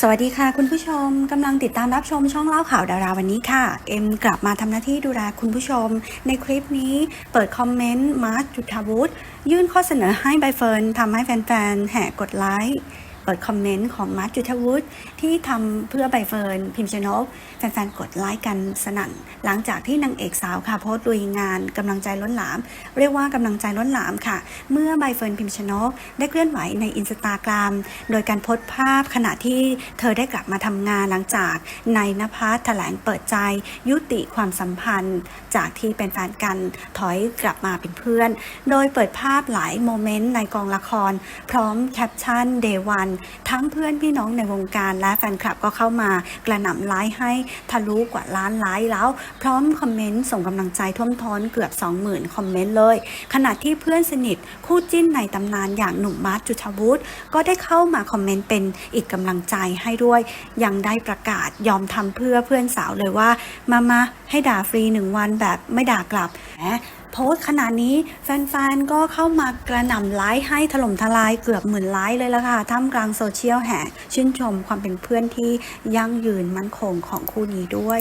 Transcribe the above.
สวัสดีค่ะ คุณผู้ชมกำลังติดตามรับชมช่องเล่าข่าวดาราวันนี้ค่ะ เอ็มกลับมาทำหน้าที่ดูแลคุณผู้ชม ในคลิปนี้เปิดคอมเมนต์มาร์จุธาวุฒิยื่นข้อเสนอให้ใบเฟิร์นทำให้แฟนๆ แห่กดไลค์ เปิดคอมเมนต์ของมาร์คจุธวุฒิที่ทำเพื่อใบเฟิร์นพิมพ์ชนกแฟนๆ กดไลค์กันสนั่น หลังจากที่นางเอกสาวค่ะโพสต์ลุยงานกำลังใจล้นหลาม เรียกว่ากำลังใจล้นหลามค่ะ เมื่อใบเฟิร์นพิมพ์ชนกได้เคลื่อนไหวในอินสตาแกรมโดยการโพสต์ภาพขณะที่เธอได้กลับมาทำงานหลังจากนายนภัสแถลงเปิดใจยุติความสัมพันธ์ จากที่เป็นแฟนกันถอยกลับมาเป็นเพื่อน โดยเปิดภาพหลายโมเมนต์ในกองละคร พร้อมแคปชั่นเดวันทั้งเพื่อนพี่น้องในวงการและแฟนคลับก็เข้ามากระหน่ำไลค์ให้ทะลุกว่าล้านไลค์แล้ว พร้อมคอมเมนต์ส่งกำลังใจท่วมท้นเกือบ 20,000 คอมเมนต์เลย ขณะที่เพื่อนสนิทคู่จิ้นในตำนานอย่างหนุ่มมาร์ทจุธาวุฒิก็ได้เข้ามาคอมเมนต์เป็นอีกกำลังใจให้ด้วย ยังได้ประกาศยอมทำเพื่อเพื่อนสาวเลยว่า มามาให้ด่าฟรีหนึ่งวันแบบไม่ด่ากลับแหม โพสต์ขนาดนี้แฟนๆ ก็เข้ามากระหน่ำไลค์ให้ถล่มทลายเกือบหมื่นไลค์เลยละค่ะ ท่ามกลางโซเชียลแห่ชื่นชมความเป็นเพื่อนที่ยั่งยืนมั่นคงของคู่นี้ด้วย